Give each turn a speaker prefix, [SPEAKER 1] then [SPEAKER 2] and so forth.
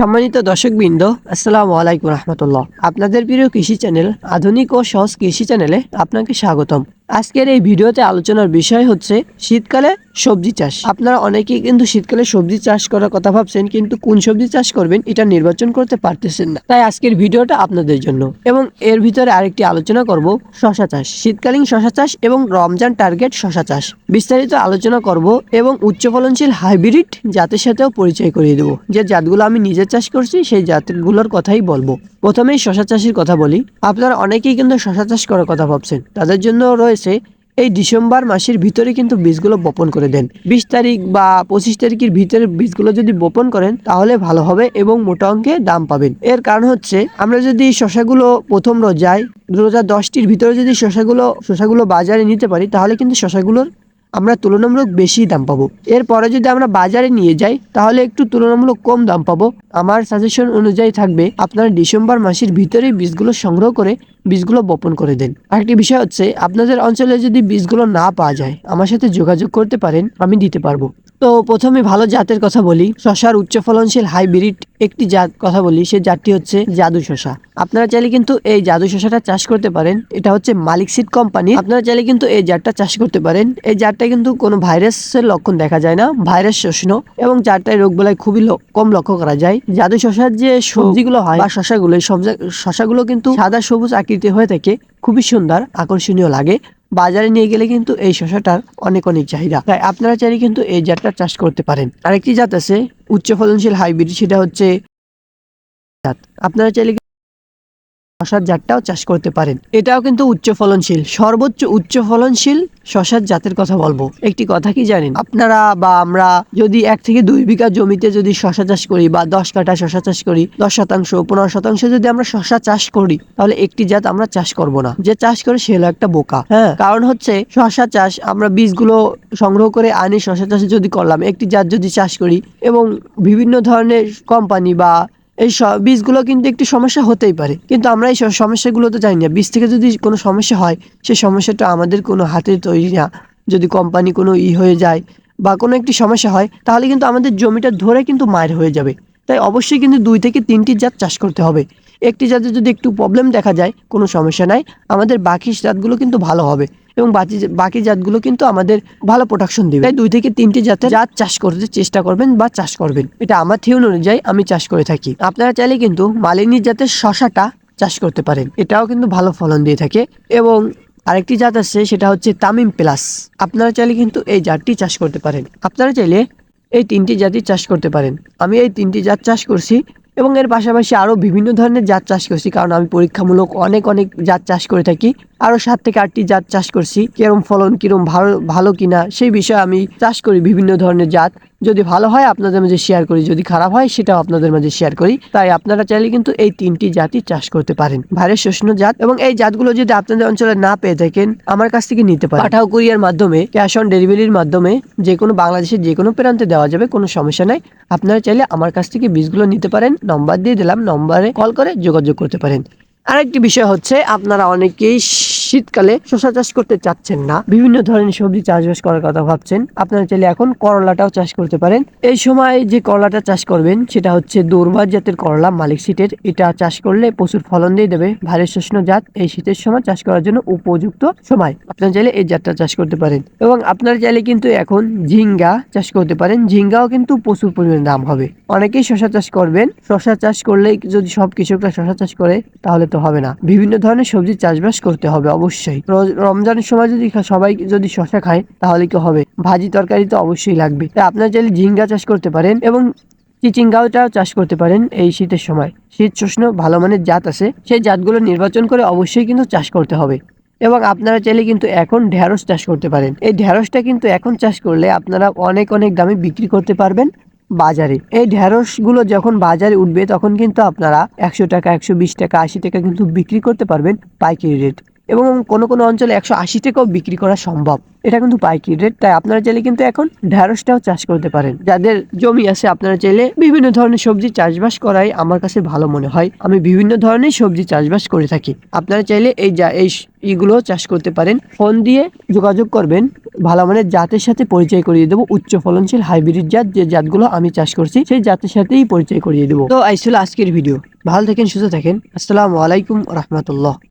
[SPEAKER 1] সম্মানিত দর্শকবৃন্দ, আসসালামু আলাইকুম রহমতুল্লাহ। আপনাদের প্রিয় কৃষি চ্যানেল, আধুনিক ও সহজ কৃষি চ্যানেলে আপনাকে স্বাগতম। আজকের এই ভিডিওতে আলোচনার বিষয় হচ্ছে, শীতকালে সবজি চাষ। আপনারা অনেকেই কিন্তু শীতকালে সবজি চাষ করার কথা ভাবছেন, কিন্তু কোন সবজি চাষ করবেন এটা নির্বাচন করতে পারতেছেন না। তাই আজকের ভিডিওটা আপনাদের জন্য। এবং এর ভিতরে আরেকটি আলোচনা করব, শশা চাষ। শীতকালীন শশা চাষ এবং রমজান টার্গেট শশা চাষ। বিস্তারিত আলোচনা করব এবং উচ্চ ফলনশীল হাইব্রিড জাতের সাথেও পরিচয় করিয়ে দেবো। যে জাতগুলো আমি নিজে চাষ করছি, সেই জাতগুলোর কথাই বলব। প্রথমেই শশা চাষের কথা বলি। আপনারা অনেকেই কিন্তু শশা চাষ করার কথা ভাবছেন। তাদের জন্য রয়েছে এই ডিসেম্বর মাসের ভিতরে কিন্তু বীজগুলো বপন করে দেন। বিশ তারিখ বা পঁচিশ তারিখের ভিতরে বীজগুলো যদি বপন করেন, তাহলে ভালো হবে এবং মোটা অঙ্কে দাম পাবেন। এর কারণ হচ্ছে, আমরা যদি শশাগুলো প্রথম রোজায়, রোজা দশটির ভিতরে যদি শশাগুলো শশাগুলো বাজারে নিতে পারি, তাহলে কিন্তু শশাগুলোর আমরা তুলনামূলক বেশি দাম পাবো। এরপরে যদি আমরা বাজারে নিয়ে যাই, তাহলে একটু তুলনামূলক কম দাম পাবো। আমার সাজেশন অনুযায়ী থাকবে, আপনারা ডিসেম্বর মাসের ভিতরেই বীজগুলো সংগ্রহ করে বীজগুলো বপন করে দেন। আরেকটি বিষয় হচ্ছে, আপনাদের অঞ্চলে যদি বীজগুলো না পাওয়া যায়, আমার সাথে যোগাযোগ করতে পারেন, আমি দিতে পারব। তো প্রথমে ভালো জাতের কথা বলি। শশার উচ্চ ফলনশীল হাইব্রিড একটি জাত কথা বলি, সে জাতটি হচ্ছে জাদু শশা। আপনারা চাইলে কিন্তু এই জাদু শশাটা চাষ করতে পারেন। এটা হচ্ছে মালিক সিড কোম্পানি আপনারা চাইলে কিন্তু এই জাতটা চাষ করতে পারেন। এই জাতটা কিন্তু কোনো ভাইরাসের লক্ষণ দেখা যায় না, ভাইরাস শোষণ এবং জাতটায় রোগ বেলায় খুবই কম লক্ষ্য করা যায়। জাদু শশার যে সবজিগুলো হয় বা শশাগুলো শশাগুলো কিন্তু সাদা সবুজ আকৃতি হয়ে থাকে, খুবই সুন্দর, আকর্ষণীয় লাগে। বাজারে নিয়ে গেলে কিন্তু এই শশাটার অনেক অনেক চাহিদা। তাই আপনারা চাইলে কিন্তু এই জাতটা চাষ করতে পারেন। আরেকটি জাত আছে, উচ্চ ফলনশীল হাইব্রিড, সেটা হচ্ছে জাত। আপনারা চাইলে শশার জাতটাও চাষ করতে পারেন। এটাও কিন্তু উচ্চ ফলনশীল। সর্বোচ্চ উচ্চ ফলনশীল শশার জাতের কথা বলব। একটি কথা কি জানেন? আপনারা বা আমরা যদি এক থেকে দুই বিঘা জমিতে যদি শশা চাষ করি বা দশ কাঠা শশা চাষ করি, দশ শতাংশ, পনেরো শতাংশ যদি আমরা শশা চাষ করি, তাহলে একটি জাত আমরা চাষ করব না। যে চাষ করে সে হলো একটা বোকা। হ্যাঁ কারণ হচ্ছে শশা চাষ আমরা বীজগুলো সংগ্রহ করে আনি, শশা চাষ যদি করলাম, একটি জাত যদি চাষ করি এবং বিভিন্ন ধরনের কোম্পানি বা এই বীজগুলো কিন্তু একটি সমস্যা হতেই পারে। কিন্তু আমরা এই সমস্যাগুলো তো জানি না। বীজ থেকে যদি কোনো সমস্যা হয়, সেই সমস্যাটা আমাদের কোনো হাতে তৈরি না। যদি কোম্পানি কোনো ই হয়ে যায় বা কোনো একটি সমস্যা হয়, তাহলে কিন্তু আমাদের জমিটা ধরে কিন্তু মায়ের হয়ে যাবে। তাই অবশ্যই কিন্তু দুই থেকে তিনটি জাত চাষ করতে হবে। একটি জাতে যদি একটু প্রবলেম দেখা যায়, কোনো সমস্যা নাই। আমাদের বাকি জাতগুলো কিন্তু ভালো হবে। এবং বাকি বাকি জাতগুলো কিন্তু আমাদের ভালো প্রোডাকশন দেবে। তাই দুই থেকে তিনটি জাতের জাত চাষ করতে চেষ্টা করবেন বা চাষ করবেন। এটা আমার থিওন অনুযায়ী আমি চাষ করে থাকি। আপনারা চাইলে কিন্তু মালিনী জাতের শশাটা চাষ করতে পারেন। এটাও কিন্তু ভালো ফলন দিয়ে থাকে। এবং আরেকটি জাত আছে, সেটা হচ্ছে তামিম প্লাস। আপনারা চাইলে কিন্তু এই জাতটি চাষ করতে পারেন। আপনারা চাইলে এই তিনটি জাতি চাষ করতে পারেন। আমি এই তিনটি জাত চাষ করছি এবং এর পাশাপাশি আরও বিভিন্ন ধরনের জাত চাষ করছি, কারণ আমি পরীক্ষামূলক অনেক অনেক জাত চাষ করে থাকি। আরও সাত থেকে আটটি জাত চাষ করছি, কিরম ফলন, কিরম ভালো ভালো কিনা সেই বিষয়ে আমি চাষ করি বিভিন্ন ধরনের জাত। যদি ভালো হয় আপনাদের মাঝে শেয়ার করি, যদি খারাপ হয় সেটাও আপনাদের মাঝে শেয়ার করি। তাই আপনারা চাইলে কিন্তু এই তিনটি জাতই চাষ করতে পারেন। ভাইরাস শোষণ জাত এবং এই জাতগুলো যদি আপনাদের অঞ্চলে না পেয়ে থাকেন, আমার কাছ থেকে নিতে পারেন। পাঠাও কুরিয়ার মাধ্যমে, ক্যাশ অন ডেলিভারির মাধ্যমে যে কোনো বাংলাদেশের যে কোনো প্রান্তে দেওয়া যাবে, কোনো সমস্যা নাই। আপনারা চাইলে আমার কাছ থেকে বীজগুলো নিতে পারেন, নম্বর দিয়ে দিলাম, নম্বরে কল করে যোগাযোগ করতে পারেন। আরেকটি বিষয় হচ্ছে, আপনারা অনেকেই শীতকালে শশা চাষ করতে চাচ্ছেন না। বিভিন্ন ধরনের সবজি চাষবাস করার কথা ভাবছেন। আপনারা চাইলে এখন করলাটাও চাষ করতে পারেন। এই সময় যে করলাটা চাষ করবেন, সেটা হচ্ছে দৌর্বার জাতের করলা মালিক শীতের। এটা চাষ করলে প্রচুর ফলন দিয়ে দেবে। ভারী শোষণ জাত। এই শীতের সময় চাষ করার জন্য উপযুক্ত সময়। আপনারা চাইলে এই জাতটা চাষ করতে পারেন। এবং আপনারা চাইলে কিন্তু এখন ঝিঙ্গা চাষ করতে পারেন। ঝিঙ্গাও কিন্তু প্রচুর পরিমাণে দাম হবে। অনেকেই শশা চাষ করবেন। শশা চাষ করলে যদি সব কৃষকরা শশা চাষ করে, তাহলে তো হবে না। বিভিন্ন ধরনের সবজি চাষবাস করতে হবে অবশ্যই। রমজানের সময় যদি সবাই যদি শশা খায়, তাহলে কি হবে? ভাজি তরকারি তো অবশ্যই লাগবে। তাই আপনারা চাইলে ঝিঙ্গা চাষ করতে পারেন এবং চিচিঙ্গাওটাও চাষ করতে পারেন এই শীতের সময়। শীত শোষণ ভালো মানের জাত আছে। সেই জাতগুলো নির্বাচন করে অবশ্যই কিন্তু চাষ করতে হবে। এবং আপনারা চাইলে কিন্তু এখন ঢ্যাঁড়স চাষ করতে পারেন। এই ঢ্যাঁড়সটা কিন্তু এখন চাষ করলে আপনারা অনেক অনেক দামে বিক্রি করতে পারবেন। বাজারে। এই ঢ্যাঁড়সগুলো যখন বাজারে উঠবে, তখন কিন্তু আপনারা একশো টাকা, একশো বিশ টাকা, আশি টাকা কিন্তু বিক্রি করতে পারবেন পাইকারি রেট। এবং কোনো কোনো অঞ্চলে একশো আশি টাকাও বিক্রি করা সম্ভব। এটা কিন্তু পাইকারি রেট তাই আপনারা চাইলে কিন্তু এখন ঢ্যাঁড়সটাও চাষ করতে পারেন। যাদের জমি আছে আপনারা চাইলে বিভিন্ন ধরনের সবজি চাষবাস করাই আমার কাছে ভালো মনে হয়। আমি বিভিন্ন ধরনের সবজি চাষবাস করে থাকি। আপনারা চাইলে এই যা, এই ইগুলো চাষ করতে পারেন। ফোন দিয়ে যোগাযোগ করবেন। ভালো মানের জাতের সাথে পরিচয় করিয়ে দেবো। উচ্চ ফলনশীল হাইব্রিড জাত, যে জাতগুলো আমি চাষ করছি, সেই জাতের সাথেই পরিচয় করিয়ে দেবো। তো এই ছিল আজকের ভিডিও। ভালো থাকেন, সুস্থ থাকেন। আসসালামু আলাইকুম রহমতুল্লাহ।